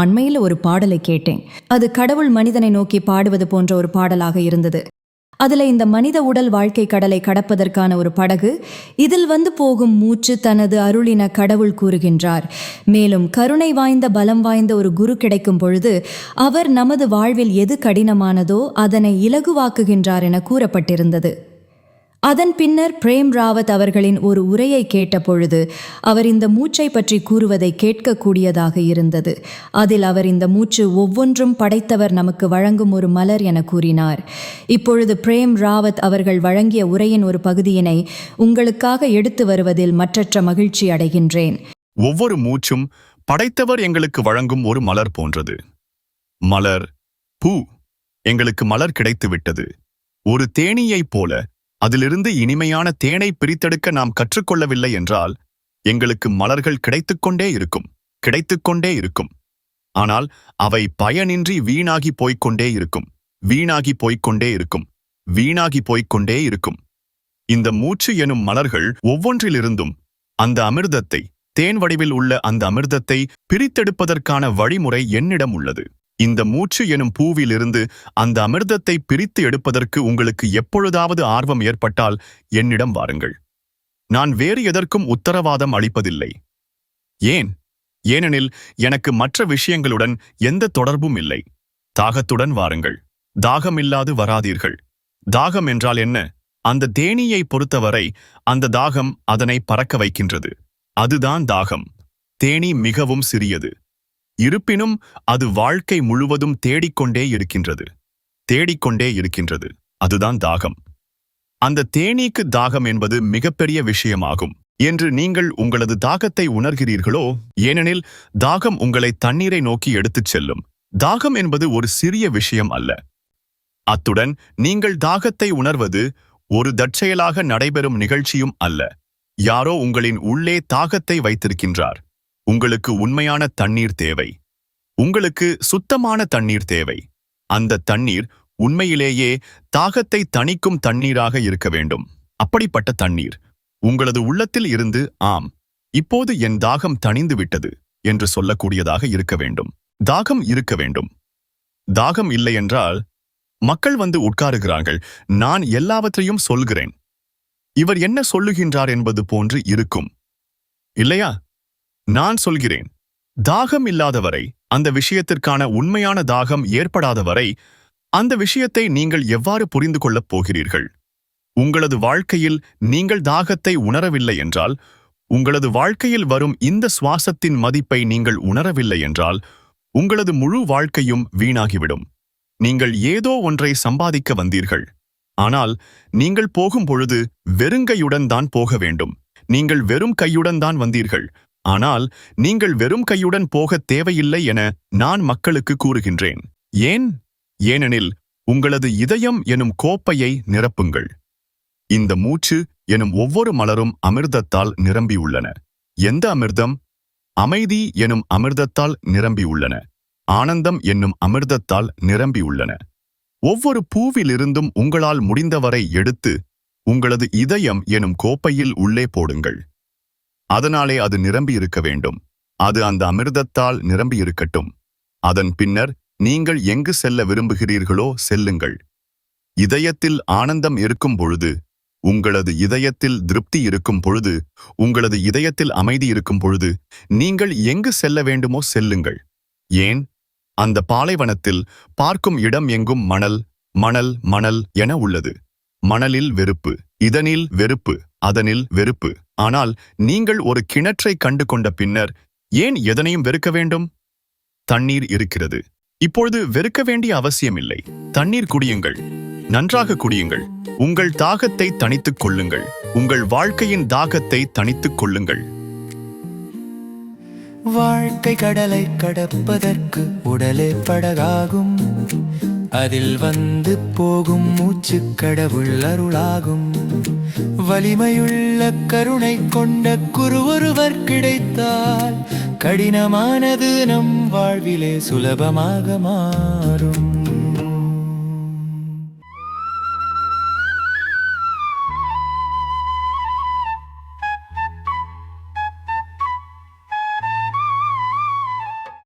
அண்மையில் ஒரு பாடலை கேட்டேன். அது கடவுள் மனிதனை நோக்கி பாடுவது போன்ற ஒரு பாடலாக இருந்தது. அதில் இந்த மனித உடல் வாழ்க்கை கடலை கடப்பதற்கான ஒரு படகு இதில் வந்து போகும் மூச்சு தனது அருளின கடவுள் கூறுகின்றார். மேலும் கருணை வாய்ந்த பலம் வாய்ந்த ஒரு குரு கிடைக்கும் பொழுது அவர் நமது வாழ்வில் எது கடினமானதோ அதனை இலகுவாக்குகின்றார் என கூறப்பட்டிருந்தது. அதன் பின்னர் பிரேம் ராவத் அவர்களின் ஒரு உரையை கேட்டபொழுது அவர் இந்த மூச்சை பற்றி கூறுவதை கேட்கக்கூடியதாக இருந்தது. அதில் அவர் இந்த மூச்சு ஒவ்வொன்றும் படைத்தவர் நமக்கு வழங்கும் ஒரு மலர் என கூறினார். இப்பொழுது பிரேம் ராவத் அவர்கள் வழங்கிய உரையின் ஒரு பகுதியினை உங்களுக்காக எடுத்து வருவதில் மற்றற்ற மகிழ்ச்சி அடைகின்றேன். ஒவ்வொரு மூச்சும் படைத்தவர் எங்களுக்கு வழங்கும் ஒரு மலர் போன்றது. மலர் பூ எங்களுக்கு மலர் கிடைத்துவிட்டது. ஒரு தேனீயைப் போல அதிலிருந்து இனிமையான தேனை பிரித்தெடுக்க நாம் கற்றுக்கொள்ளவில்லை என்றால் எங்களுக்கு மலர்கள் கிடைத்துக்கொண்டே இருக்கும் கிடைத்துக்கொண்டே இருக்கும். ஆனால் அவை பயனின்றி வீணாகி போய்க்கொண்டே இருக்கும் வீணாகி போய்க்கொண்டே இருக்கும் வீணாகி போய்க்கொண்டே இருக்கும். இந்த மூச்சு எனும் மலர்கள் ஒவ்வொன்றிலிருந்தும் அந்த அமிர்தத்தை தேன் வடிவில் உள்ள அந்த அமிர்தத்தை பிரித்தெடுப்பதற்கான வழிமுறை என்னிடம் உள்ளது. இந்த மூச்சு எனும் பூவிலிருந்து அந்த அமிர்தத்தை பிரித்து எடுப்பதற்கு உங்களுக்கு எப்பொழுதாவது ஆர்வம் ஏற்பட்டால் என்னிடம் வாருங்கள். நான் வேறு எதற்கும் உத்தரவாதம் அளிப்பதில்லை. ஏன்? ஏனெனில் எனக்கு மற்ற விஷயங்களுடன் எந்த தொடர்பும் இல்லை. தாகத்துடன் வாருங்கள். தாகமில்லாது வராதீர்கள். தாகம் என்றால் என்ன? அந்த தேனீயை பொறுத்தவரை அந்த தாகம் அதனை பறக்க வைக்கின்றது. அதுதான் தாகம். தேனீ மிகவும் சிறியது. இருப்பினும் அது வாழ்க்கை முழுவதும் தேடிக்கொண்டே இருக்கின்றது. தேடிக்கொண்டே இருக்கின்றது. அதுதான் தாகம். அந்த தேனீக்கு தாகம் என்பது மிகப்பெரிய விஷயமாகும். என்று நீங்கள் உங்களது தாகத்தை உணர்கிறீர்களோ ஏனெனில் தாகம் உங்களை தண்ணீரை நோக்கி எடுத்துச் செல்லும். தாகம் என்பது ஒரு சிறிய விஷயம் அல்ல. அத்துடன் நீங்கள் தாகத்தை உணர்வது ஒரு தற்செயலாக நடைபெறும் நிகழ்ச்சியும் அல்ல. யாரோ உங்களின் உள்ளே தாகத்தை வைத்திருக்கின்றார். உங்களுக்கு உண்மையான தண்ணீர் தேவை. உங்களுக்கு சுத்தமான தண்ணீர் தேவை. அந்த தண்ணீர் உண்மையிலேயே தாகத்தை தணிக்கும் தண்ணீராக இருக்க வேண்டும். அப்படிப்பட்ட தண்ணீர் உங்களது உள்ளத்தில் இருந்து ஆம் இப்போது என் தாகம் தணிந்து விட்டது என்று சொல்லக்கூடியதாக இருக்க வேண்டும். தாகம் இருக்க வேண்டும். தாகம் இல்லை என்றால் மக்கள் வந்து உட்காருகிறார்கள். நான் எல்லாவற்றையும் சொல்கிறேன். இவர் என்ன சொல்லுகின்றார் என்பது போன்று இருக்கும். இல்லையா? நான் சொல்கிறேன் தாகம் இல்லாதவரை அந்த விஷயத்திற்கான உண்மையான தாகம் ஏற்படாதவரை அந்த விஷயத்தை நீங்கள் எவ்வாறு புரிந்து கொள்ளப் போகிறீர்கள்? உங்களது வாழ்க்கையில் நீங்கள் தாகத்தை உணரவில்லை என்றால் உங்களது வாழ்க்கையில் வரும் இந்த சுவாசத்தின் மதிப்பை நீங்கள் உணரவில்லை என்றால் உங்களது முழு வாழ்க்கையும் வீணாகிவிடும். நீங்கள் ஏதோ ஒன்றை சம்பாதிக்க வந்தீர்கள். ஆனால் நீங்கள் போகும் பொழுது வெறுங்கையுடன் தான் போக வேண்டும். நீங்கள் வெறும் கையுடன் தான் வந்தீர்கள். ஆனால் நீங்கள் வெறும் கையுடன் போகத் தேவையில்லை என நான் மக்களுக்கு கூறுகின்றேன். ஏன்? ஏனெனில் உங்களது இதயம் எனும் கோப்பையை நிரப்புங்கள். இந்த மூச்சு எனும் ஒவ்வொரு மலரும் அமிர்தத்தால் நிரம்பியுள்ளன எந்த அமிர்தம்? அமைதி எனும் அமிர்தத்தால் நிரம்பியுள்ளன ஆனந்தம் என்னும் அமிர்தத்தால் நிரம்பியுள்ளன ஒவ்வொரு பூவிலிருந்தும் உங்களால் முடிந்தவரை எடுத்து உங்களது இதயம் எனும் கோப்பையில் உள்ளே போடுங்கள். அதனாலே அது நிரம்பி இருக்க வேண்டும். அது அந்த அமிர்தத்தால் நிரம்பி இருக்கட்டும். அதன் பின்னர் நீங்கள் எங்கு செல்ல விரும்புகிறீர்களோ செல்லுங்கள். இதயத்தில் ஆனந்தம் இருக்கும் பொழுது உங்களது இதயத்தில் திருப்தி இருக்கும் பொழுது உங்களது இதயத்தில் அமைதி இருக்கும் பொழுது நீங்கள் எங்கு செல்ல வேண்டுமோ செல்லுங்கள். ஏன்? அந்த பாலைவனத்தில் பார்க்கும் இடம் எங்கும் மணல் மணல் மணல் என உள்ளது. மணலில் வெறுப்பு இதனில் வெறுப்பு. அதனில் வெறுப்பு. ஆனால் நீங்கள் ஒரு கிணற்றை கண்டு கொண்ட பின்னர் ஏன் எதனையும் வெறுக்க வேண்டும்? தண்ணீர் இருக்கிறது. இப்பொழுது வெறுக்க வேண்டிய அவசியமில்லை. தண்ணீர் குடியுங்கள். நன்றாக குடியுங்கள். உங்கள் தாகத்தை தணித்துக் கொள்ளுங்கள். உங்கள் வாழ்க்கையின் தாகத்தை தணித்துக் கொள்ளுங்கள். வாழ்க்கை கடலை கடப்பதற்கு உடலே படகாகும். அதில் வந்து போகும் மூச்சு கடவுள் அருளாகும். வலிமையுள்ள கருணை கொண்ட குரு ஒருவர் கிடைத்தால் கடினமானது நம் வாழ்விலே சுலபமாக மாறும்.